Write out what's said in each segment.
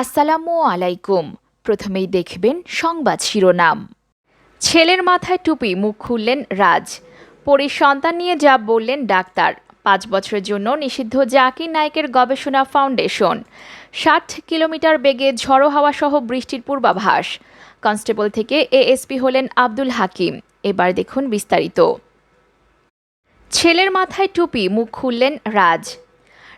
আসসালামু আলাইকুম। প্রথমেই দেখবেন সংবাদ শিরোনাম। ছেলের মাথায় টুপি, মুখ খুললেন রাজ। পরীর সন্তান নিয়ে যা বললেন ডাক্তার। পাঁচ বছরের জন্য নিষিদ্ধ জাকির নায়কের গবেষণা ফাউন্ডেশন। ষাট কিলোমিটার বেগে ঝড়ো হাওয়া সহ বৃষ্টির পূর্বাভাস। কনস্টেবল থেকে এএসপি হলেন আব্দুল হাকিম। এবার দেখুন বিস্তারিত। ছেলের মাথায় টুপি, মুখ খুললেন রাজ।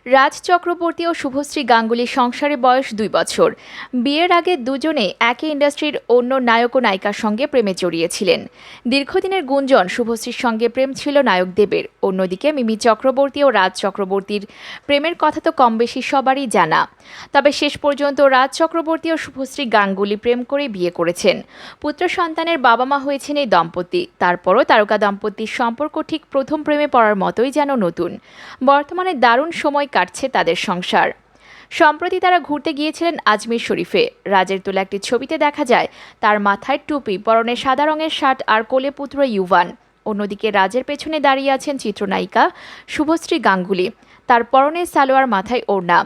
রাজ চক্রবর্তী ও শুভশ্রী গাঙ্গুলির সংসারে বয়স দুই বছর। বিয়ের আগে দুজনে একই ইন্ডাস্ট্রির অন্য নায়ক ও নায়িকার সঙ্গে প্রেমে জড়িয়েছিলেন। দীর্ঘদিনের গুঞ্জন শুভশ্রীর সঙ্গে প্রেম ছিল নায়ক দেবের। অন্যদিকে মিমি চক্রবর্তী ও রাজ চক্রবর্তীর প্রেমের কথা তো কম বেশি সবারই জানা। তবে শেষ পর্যন্ত রাজ চক্রবর্তী ও শুভশ্রী গাঙ্গুলি প্রেম করে বিয়ে করেছেন। পুত্র সন্তানের বাবা মা হয়েছেন এই দম্পতি। তারপরও তারকা দম্পতির সম্পর্ক ঠিক প্রথম প্রেমে পড়ার মতোই যেন নতুন। বর্তমানে দারুণ সময় কাটছে তাদের সংসার। সম্প্রতি তারা ঘুরতে গিয়েছিলেন আজমির শরীফে। রাজের তোলা একটি ছবিতে দেখা যায়, তার মাথায় টুপি, পরনে সাদা রঙের শার্ট আর কোলে পুত্র ইউভান। অন্যদিকে রাজের পেছনে দাঁড়িয়ে আছেন চিত্রনায়িকা শুভশ্রী গাঙ্গুলি। তার পরনে সালোয়ার মাথায় ওড়না।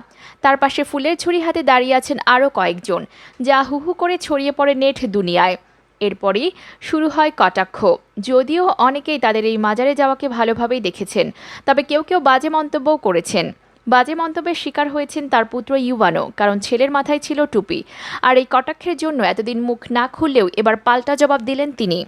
তার পাশে ফুলের ছুরি হাতে দাঁড়িয়ে আছেন আরও কয়েকজন, যা হুহু করে ছড়িয়ে পড়ে নেট দুনিয়ায়। এরপরই শুরু হয় কটাক্ষ। যদিও অনেকেই তাদের এই মাজারে যাওয়াকে ভালোভাবেই দেখেছেন, তবে কেউ কেউ বাজে মন্তব্যও করেছেন। বাজে মন্তব্যের শিকার হয়েছেন তার পুত্র ইউবানো কারণ ছেলের মাথায় ছিল টুপি। আর এই কটাক্ষের জন্য এতদিন মুখ না খুললেও এবার পাল্টা জবাব দিলেন তিনি।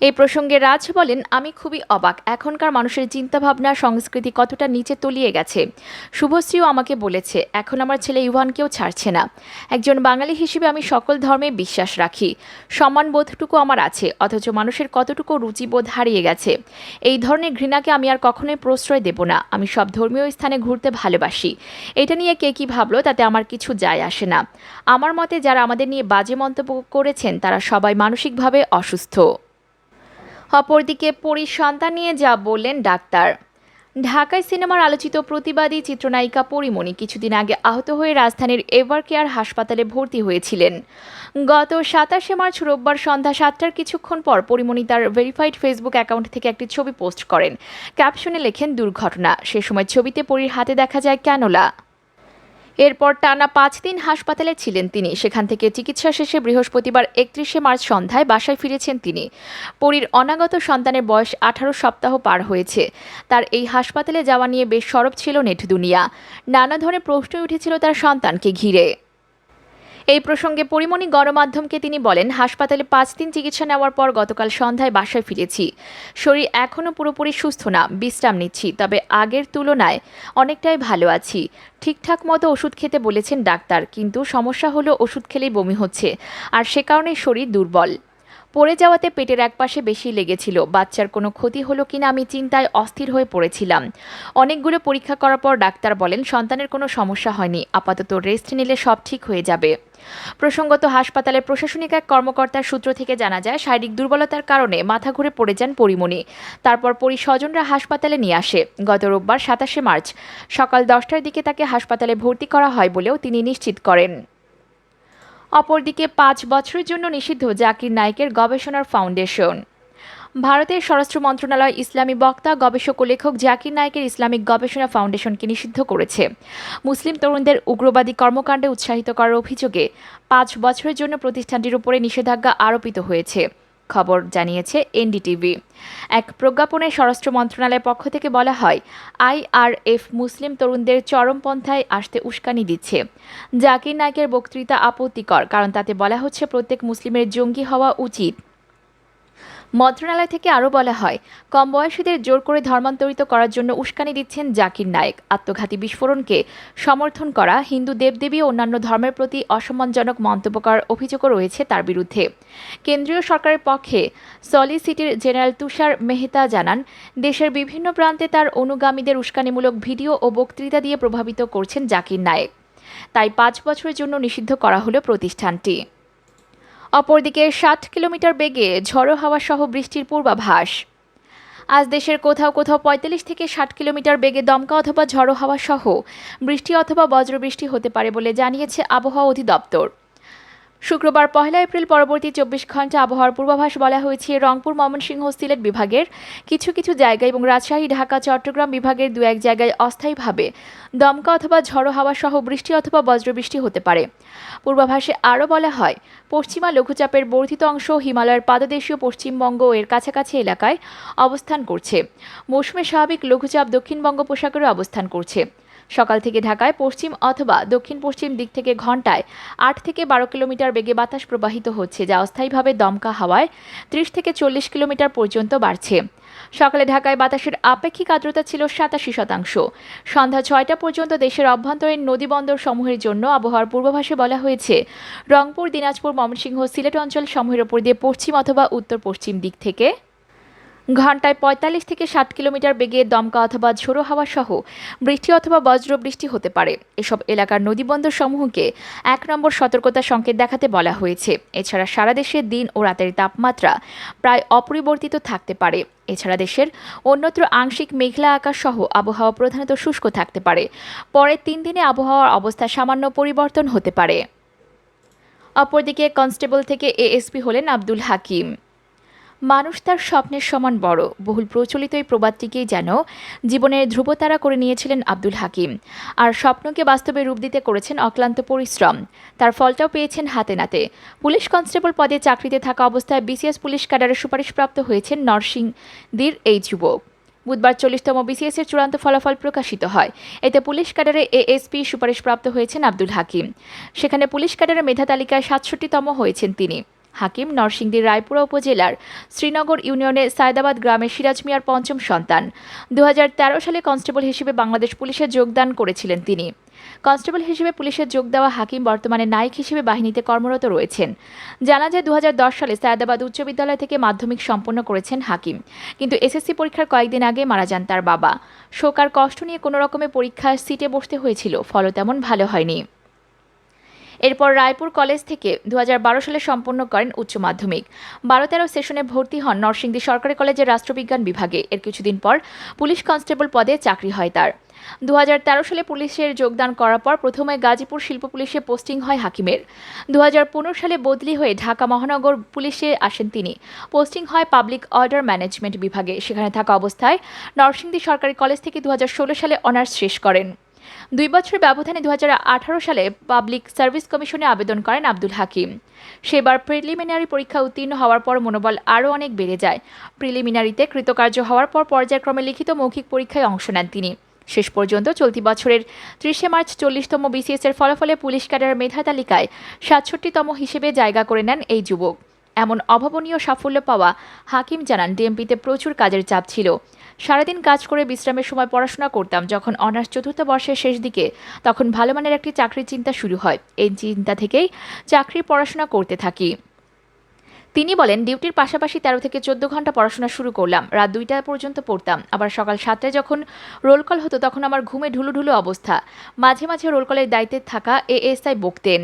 এই প্রসঙ্গে রাজ বলেন, আমি খুবই অবাক। এখনকার মানুষের চিন্তাভাবনা, সংস্কৃতি কতটা নিচে তলিয়ে গেছে। শুভশ্রীও আমাকে বলেছে, এখন আমার ছেলে ইউহানকেও ছাড়ছে না। একজন বাঙালি হিসেবে আমি সকল ধর্মে বিশ্বাস রাখি। সম্মানবোধটুকু আমার আছে, অথচ মানুষের কতটুকু রুচিবোধ হারিয়ে গেছে। এই ধরনের ঘৃণাকে আমি আর কখনোই প্রশ্রয় দেব না। আমি সব ধর্মীয় স্থানে ঘুরতে ভালোবাসি। এটা নিয়ে কে কী ভাবলো, তাতে আমার কিছু যায় আসে না। আমার মতে, যারা আমাদের নিয়ে বাজে মন্তব্য করেছেন, তারা সবাই মানসিকভাবে অসুস্থ। অপরদিকে পরীর সন্তান নিয়ে যা বললেন ডাক্তার। ঢাকায় সিনেমার আলোচিত প্রতিবাদী চিত্রনায়িকা পরিমণি কিছুদিন আগে আহত হয়ে রাজধানীর এভার কেয়ার হাসপাতালে ভর্তি হয়েছিলেন। গত সাতাশে মার্চ রোববার সন্ধ্যা সাতটার কিছুক্ষণ পর পরিমণি তার ভেরিফাইড ফেসবুক অ্যাকাউন্ট থেকে একটি ছবি পোস্ট করেন। ক্যাপশনে লেখেন, দুর্ঘটনা। সে সময় ছবিতে পরীর হাতে দেখা যায় ক্যানোলা। এরপর টানা পাঁচ দিন হাসপাতালে ছিলেন তিনি। সেখান থেকে চিকিৎসা শেষে বৃহস্পতিবার একত্রিশে মার্চ সন্ধ্যায় বাসায় ফিরেছেন তিনি। পরীর অনাগত সন্তানের বয়স আঠারো সপ্তাহ পার হয়েছে। তার এই হাসপাতালে যাওয়া নিয়ে বেশ সরব ছিল নেট দুনিয়া। নানা ধরনের প্রশ্ন উঠেছিল তার সন্তানকে ঘিরে। এই প্রসঙ্গে পরিমণি গণমাধ্যমকে তিনি বলেন, হাসপাতালে পাঁচ দিন চিকিৎসা নেওয়ার পর গতকাল সন্ধ্যায় বাসায় ফিরেছি। শরীর এখনও পুরোপুরি সুস্থ না, বিশ্রাম নিচ্ছি, তবে আগের তুলনায় অনেকটাই ভালো আছি। ঠিকঠাক মতো ওষুধ খেতে বলেছেন ডাক্তার, কিন্তু সমস্যা হলো ওষুধ খেলেই বমি হচ্ছে, আর সে কারণে শরীর দুর্বল। পড়ে যাওয়াতে পেটের একপাশে বেশি লেগেছিল, বাচ্চার কোনো ক্ষতি হলো কিনা আমি চিন্তায় অস্থির হয়ে পড়েছিলাম। অনেকগুলো পরীক্ষা করার পর ডাক্তার বলেন, সন্তানের কোনো সমস্যা হয়নি, আপাতত রেস্ট নিলে সব ঠিক হয়ে যাবে। প্রসঙ্গত, হাসপাতালের প্রশাসনিক এক কর্মকর্তার সূত্র থেকে জানা যায়, শারীরিক দুর্বলতার কারণে মাথা ঘুরে পড়ে যান পরিমণি। তারপর পরিস্বজনরা হাসপাতালে নিয়ে আসে। গত রোববার সাতাশে মার্চ সকাল দশটার দিকে তাকে হাসপাতালে ভর্তি করা হয় বলেও তিনি নিশ্চিত করেন। অপরদিকে, পাঁচ বছরের জন্য নিষিদ্ধ জাকির নায়কের গবেষণার ফাউন্ডেশন। ভারতের স্বরাষ্ট্র মন্ত্রণালয় ইসলামী বক্তা, গবেষক ও লেখক জাকির নায়কের ইসলামিক গবেষণা ফাউন্ডেশনকে নিষিদ্ধ করেছে। মুসলিম তরুণদের উগ্রবাদী কর্মকাণ্ডে উৎসাহিত করার অভিযোগে পাঁচ বছরের জন্য প্রতিষ্ঠানটির উপরে নিষেধাজ্ঞা আরোপিত হয়েছে, খবর জানিয়েছে এনডিটিভি। এক প্রজ্ঞাপনে স্বরাষ্ট্র মন্ত্রণালয়ের পক্ষ থেকে বলা হয়, আইআরএফ মুসলিম তরুণদের চরমপন্থায় আসতে উস্কানি দিচ্ছে। জাকির নায়কের বক্তৃতা আপত্তিকর, কারণ তাতে বলা হচ্ছে প্রত্যেক মুসলিমের জঙ্গি হওয়া উচিত। মন্ত্রণালয় থেকে আরও বলা হয় কম বয়সীদের জোর করে ধর্মান্তরিত করার জন্য উস্কানি দিচ্ছেন জাকির নায়েক। আত্মঘাতী বিস্ফোরণকে সমর্থন করা হিন্দু দেবদেবী ও অন্যান্য ধর্মের প্রতি অসম্মানজনক মন্তব্য করার অভিযোগও রয়েছে তার বিরুদ্ধে। কেন্দ্রীয় সরকারের পক্ষে সলিসিটির জেনারেল তুষার মেহতা জানান, দেশের বিভিন্ন প্রান্তে তার অনুগামীদের উস্কানিমূলক ভিডিও ও বক্তৃতা দিয়ে প্রভাবিত করছেন জাকির নায়েক। তাই পাঁচ বছরের জন্য নিষিদ্ধ করা হলো প্রতিষ্ঠানটি। অপরদিকে ষাট কিলোমিটার বেগে ঝড়ো হাওয়া সহ বৃষ্টির পূর্বাভাস। আজ দেশের কোথাও কোথাও পঁয়তাল্লিশ থেকে ষাট কিলোমিটার বেগে দমকা অথবা ঝড়ো হাওয়া সহ বৃষ্টি অথবা বজ্রবৃষ্টি হতে পারে বলে জানিয়েছে আবহাওয়া অধিদপ্তর। শুক্রবার পহেলা এপ্রিল পরবর্তী চব্বিশ ঘণ্টা আবহাওয়ার পূর্বাভাস বলা হয়েছে। রংপুর, ময়মনসিংহ, সিলেট বিভাগের কিছু কিছু জায়গায় এবং রাজশাহী, ঢাকা, চট্টগ্রাম বিভাগের দু এক জায়গায় অস্থায়ীভাবে দমকা অথবা ঝড়ো হাওয়া সহ বৃষ্টি অথবা বজ্রবৃষ্টি হতে পারে। পূর্বাভাসে আরও বলা হয়, পশ্চিমা লঘুচাপের বর্ধিত অংশ হিমালয়ের পাদদেশীয় পশ্চিমবঙ্গ এর কাছাকাছি এলাকায় অবস্থান করছে। মৌসুমে স্বাভাবিক লঘুচাপ দক্ষিণ বঙ্গোপসাগরে অবস্থান করছে। সকাল থেকে ঢাকায় পশ্চিম অথবা দক্ষিণ পশ্চিম দিক থেকে ঘন্টায় আট থেকে বারো কিলোমিটার বেগে বাতাস প্রবাহিত হচ্ছে, যা অস্থায়ীভাবে দমকা হাওয়ায় ত্রিশ থেকে চল্লিশ কিলোমিটার পর্যন্ত বাড়ছে। সকালে ঢাকায় বাতাসের আপেক্ষিক আর্দ্রতা ছিল সাতাশি শতাংশ। সন্ধ্যা ছয়টা পর্যন্ত দেশের অভ্যন্তরীণ নদীবন্দর সমূহের জন্য আবহাওয়ার পূর্বাভাসে বলা হয়েছে, রংপুর, দিনাজপুর, ময়মনসিংহ সিলেট অঞ্চল সমূহের ওপর দিয়ে পশ্চিম অথবা উত্তর পশ্চিম দিক থেকে ঘন্টায় পঁয়তাল্লিশ থেকে ষাট কিলোমিটার বেগে দমকা অথবা ঝোড়ো হাওয়া সহ বৃষ্টি অথবা বজ্র বৃষ্টি হতে পারে। এসব এলাকার নদীবন্দর সমূহকে এক নম্বর সতর্কতা সংকেত দেখাতে বলা হয়েছে। এছাড়া সারা দেশে দিন ও রাতের তাপমাত্রা প্রায় অপরিবর্তিত থাকতে পারে। এছাড়া দেশের অন্যত্র আংশিক মেঘলা আকাশ সহ আবহাওয়া প্রধানত শুষ্ক থাকতে পারে। পরের তিন দিনে আবহাওয়ার অবস্থা সামান্য পরিবর্তন হতে পারে। অপরদিকে কনস্টেবল থেকে এএসপি হলেন আব্দুল হাকিম। মানুষ তার স্বপ্নের সমান বড়। বহুল প্রচলিত এই প্রবাদটিকেই যেন জীবনের ধ্রুবতারা করে নিয়েছিলেন আব্দুল হাকিম। আর স্বপ্নকে বাস্তবে রূপ দিতে করেছেন অক্লান্ত পরিশ্রম। তার ফলটাও পেয়েছেন হাতে নাতে। পুলিশ কনস্টেবল পদে চাকরিতে থাকা অবস্থায় বিসিএস পুলিশ ক্যাডারের সুপারিশপ্রাপ্ত হয়েছেন নরসিংদীর এই যুবক। বুধবার চল্লিশতম বিসিএস এর চূড়ান্ত ফলাফল প্রকাশিত হয়। এতে পুলিশ ক্যাডারে এএসপি সুপারিশপ্রাপ্ত হয়েছেন আব্দুল হাকিম। সেখানে পুলিশ ক্যাডারের মেধা তালিকায় সাতষট্টিতম হয়েছেন তিনি। হাকিম নরসিংদীর রায়পুরা উপজেলার শ্রীনগর ইউনিয়নের সায়দাবাদ গ্রামের সিরাজ মিয়ার পঞ্চম সন্তান। দু হাজার তেরো সালে কনস্টেবল হিসেবে বাংলাদেশ পুলিশে যোগদান করেছিলেন তিনি। কনস্টেবল হিসেবে পুলিশে যোগ দেওয়া হাকিম বর্তমানে নায়ক হিসেবে বাহিনীতে কর্মরত রয়েছেন। জানা যায় দু হাজার দশ সালে সায়দাবাদ উচ্চ বিদ্যালয় থেকে মাধ্যমিক সম্পন্ন করেছেন হাকিম। কিন্তু এসএসসি পরীক্ষার কয়েকদিন আগে মারা যান তার বাবা। শোকার কষ্ট নিয়ে কোনো রকমের পরীক্ষার সিটে বসতে হয়েছিল, ফল তেমন ভালো হয়নি। এরপর রায়পুর কলেজ থেকে দু হাজার বারো সালে সম্পন্ন করেন উচ্চ মাধ্যমিক। বারো তেরো সেশনে ভর্তি হন নরসিংদী সরকারি কলেজের রাষ্ট্রবিজ্ঞান বিভাগে। এর কিছুদিন পর পুলিশ কনস্টেবল পদে চাকরি হয় তার। দু হাজার তেরো সালে পুলিশের যোগদান করার পর প্রথমে গাজীপুর শিল্প পুলিশে পোস্টিং হয় হাকিমের। দু হাজার পনেরো সালে বদলি হয়ে ঢাকা মহানগর পুলিশে আসেন তিনি। পোস্টিং হয় পাবলিক অর্ডার ম্যানেজমেন্ট বিভাগে। সেখানে থাকা অবস্থায় নরসিংদী সরকারি কলেজ থেকে দু হাজার ষোলো সালে অনার্স শেষ করেন। দুই বছরের ব্যবধানে দু হাজার আঠারো সালে পাবলিক সার্ভিস কমিশনে আবেদন করেন আব্দুল হাকিম। সেবার প্রিলিমিনারি পরীক্ষা উত্তীর্ণ হওয়ার পর মনোবল আরও অনেক বেড়ে যায়। প্রিলিমিনারিতে কৃতকার্য হওয়ার পর পর্যায়ক্রমে লিখিত মৌখিক পরীক্ষায় অংশ নেন তিনি। শেষ পর্যন্ত চলতি বছরের ত্রিশে মার্চ চল্লিশতম বিসিএস এর ফলাফলে পুলিশ ক্যাডার মেধা তালিকায় সাতষট্টিতম হিসেবে জায়গা করে নেন এই যুবক। এমন অভাবনীয় সাফল্য পাওয়া হাকিম জানান ডিএমপিতে প্রচুর কাজের চাপ ছিল। সারাদিন কাজ করে বিশ্রামের সময় পড়াশোনা করতাম। যখন অনার্স চতুর্থ বর্ষের শেষ দিকে তখন ভালো মানের একটি চাকরির চিন্তা শুরু হয়। এই চিন্তা থেকেই চাকরির পড়াশোনা করতে থাকি। তিনি বলেন, ডিউটির পাশাপাশি তেরো থেকে চোদ্দ ঘণ্টা পড়াশোনা শুরু করলাম। রাত দুইটা পর্যন্ত পড়তাম। আবার সকাল সাতটায় যখন রোল কল হতো তখন আমার ঘুমে ঢুলু ঢুলু অবস্থা। মাঝে মাঝে রোল কলের দায়িত্বে থাকা এএসআই বকতেন।